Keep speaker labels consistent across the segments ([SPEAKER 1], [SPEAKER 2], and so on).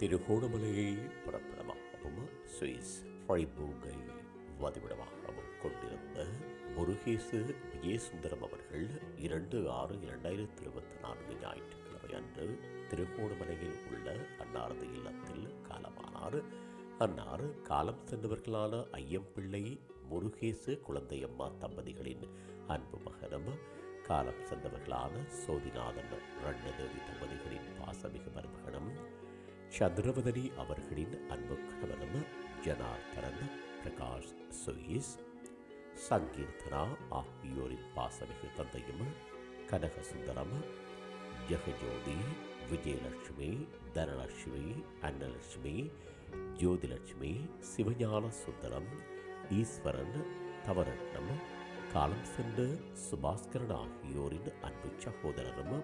[SPEAKER 1] திருகோணமலையை பிறப்பிடமாகவும் Swiss ஃப்ரைபூகை வதிவிடமாகவும் கொண்டிருந்த முருகேசு விஜயசுந்தரம் அவர்கள் இரண்டு ஆறு இரண்டாயிரத்தி இருபத்தி நான்கு ஞாயிற்றுக்கிழமை அன்று திருகோணமலையில் உள்ள அன்னாரது இல்லத்தில் காலமானார். அன்னார் காலம் சென்றவர்களான ஐயம்பிள்ளை முருகேசு குழந்தையம்மா தம்பதிகளின் அன்பு மகனும் காலம் சென்றவர்களான சோதிநாதன் ரண்ணதேவி சந்திரவதனி அவர்களின் அன்பு கணவனும் ஜனார்த்தனன் பிரகாஷ் சுயிஸ் சங்கீர்த்தனா ஆகியோரின் பாசமிகு தந்தையும் கனகசுந்தரம் ஜெகஜோதி விஜயலட்சுமி தனலட்சுமி அன்னலட்சுமி ஜோதிலட்சுமி சிவஞான சுந்தரம் ஈஸ்வரன் தவரட்னம் காலம் சென்ற சுபாஸ்கரன் ஆகியோரின் அன்பு சகோதரரும்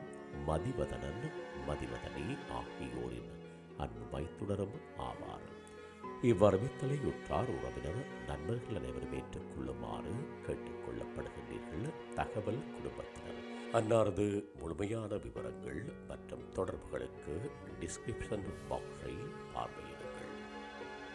[SPEAKER 1] மதிவதனன் மதிவதனி ஆகியோர். அன்பு மைத்துடரும் ஆவார். இவ்வரவித்தலை உற்றார் உறவினர் நண்பர்கள் அனைவரும் ஏற்றுக்கொள்ளுமாறு கேட்டுக்கொள்ளப்படுகின்றீர்கள். தகவல் குடும்பத்தினர். அன்னாரது முழுமையான விவரங்கள் மற்றும் தொடர்புகளுக்கு டிஸ்கிரிப்ஷன் பாக்ஸை பார்வையிடுங்கள்